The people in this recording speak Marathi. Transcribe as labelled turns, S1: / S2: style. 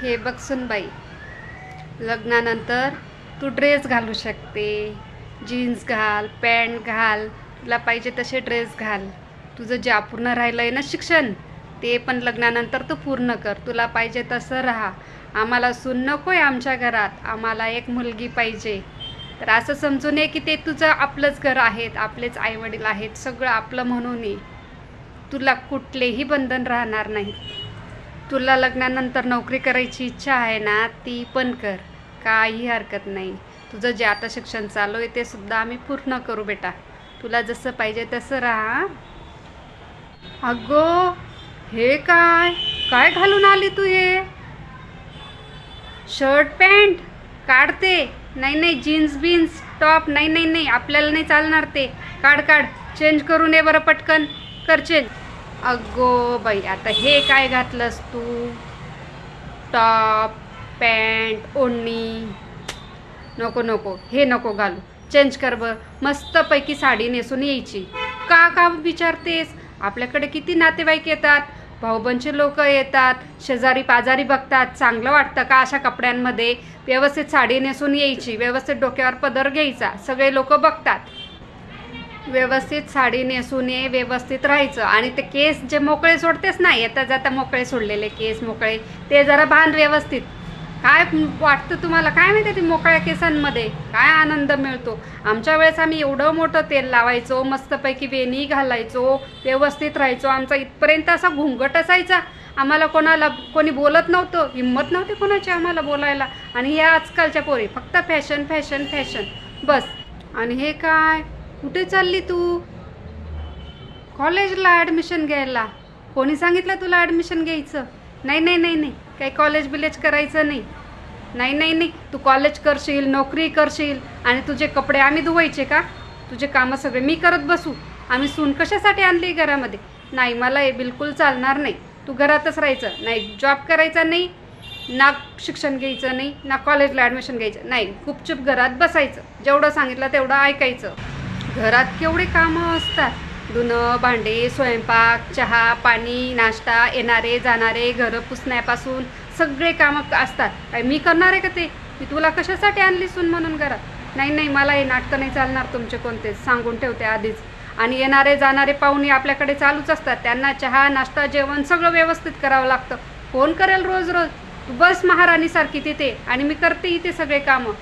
S1: हे बघ सुनबाई लग्नानंतर तू ड्रेस घालू शकते. जीन्स घाल पॅन्ट घाल तुला पाहिजे तसे ड्रेस घाल. तुझं जे अपूर्ण राहिलं आहे ना शिक्षण ते पण लग्नानंतर तू पूर्ण कर. तुला पाहिजे तसं राहा. आम्हाला सून नको आहे आमच्या घरात. आम्हाला एक मुलगी पाहिजे. तर असं समजून ये की ते तुझं आपलंच घर आहेत आपलेच आईवडील आहेत सगळं आपलं म्हणून ये. तुला कुठलेही बंधन राहणार नाही. तुला लग्नानंतर नोकरी करायची इच्छा आहे ना ती पण कर. काही हरकत नाही. तुझं जे आता शिक्षण चालू आहे ते सुद्धा आम्ही पूर्ण करू बेटा. तुला जसं पाहिजे तसं राहा अगो हे काय? काय घालून आली तू हे? Shirt pant? काढते नाही नाही जीन्स बीन्स टॉप नाही नाही नाही आपल्याला नाही चालणार ते. काढ काढ. चेंज करून ये बरं पटकन. कर चेंज. अगो बाई आता हे काय घातलंस तू? टॉप पॅन्ट ओढणी. नको नको हे नको घालू. चेंज कर बर. मस्तपैकी साडी नेसून यायची. का का विचारतेस? आपल्याकडे किती नातेवाईक येतात? भाऊबंचे लोक येतात. शेजारी पाजारी बघतात. चांगलं वाटतं का अशा कपड्यांमध्ये? व्यवस्थित साडी नेसून यायची. व्यवस्थित डोक्यावर पदर घ्यायचा. सगळे लोक बघतात. व्यवस्थित साडी नेसून ये व्यवस्थित राहायचं. आणि ते केस जे मोकळे सोडतेस ना येता जाता मोकळे सोडलेले केस मोकळे ते जरा बांध व्यवस्थित. काय वाटतं तुम्हाला? काय माहिती ते मोकळ्या केसांमध्ये? काय आनंद मिळतो? आमच्या वेळेस आम्ही एवढं मोठं तेल लावायचो मस्तपैकी वेणी घालायचो व्यवस्थित राहायचो. आमचा इथपर्यंत असा घुंगट असायचा. आम्हाला कोणाला कोणी बोलत नव्हतं. हिंमत नव्हती कोणाची आम्हाला बोलायला. आणि या आजकालच्या पोरी फक्त फॅशन फॅशन फॅशन बस. आणि हे काय? कुठे चालली तू? कॉलेजला ॲडमिशन घ्यायला. कोणी सांगितलं तुला ॲडमिशन घ्यायचं? नाही नाही नाही नाही. काही कॉलेज बिलेज करायचं नाही. नाही नाही नाही. तू कॉलेज करशील नोकरी करशील. आणि तुझे कपडे आम्ही धुवायचे का? तुझे कामं सगळे मी करत बसू. आम्ही सून कशासाठी आणली घरामध्ये? नाही मला हे बिलकुल चालणार नाही. तू घरातच राहायचं. नाही जॉब करायचा नाही. ना शिक्षण घ्यायचं नाही. ना कॉलेजला ॲडमिशन घ्यायचं. नाही गुपचूप घरात बसायचं. जेवढं सांगितलं तेवढं ऐकायचं. घरात केवढे कामं असतात? धुणं भांडे स्वयंपाक चहा पाणी नाश्ता येणारे जाणारे घरं पुसण्यापासून सगळे कामं असतात. काय मी करणार आहे का ते? मी तुला कशासाठी आणली सून म्हणून घरात? नाही नाही मला हे नाटकं नाही चालणार तुमचे कोणतेच सांगून ठेवते आधीच. आणि येणारे जाणारे पाहुणे आपल्याकडे चालूच असतात. त्यांना चहा नाश्ता जेवण सगळं व्यवस्थित करावं लागतं. फोन करेल रोज रोज. तू बस महाराणीसारखी तिथे. आणि मी करते इथे सगळे कामं.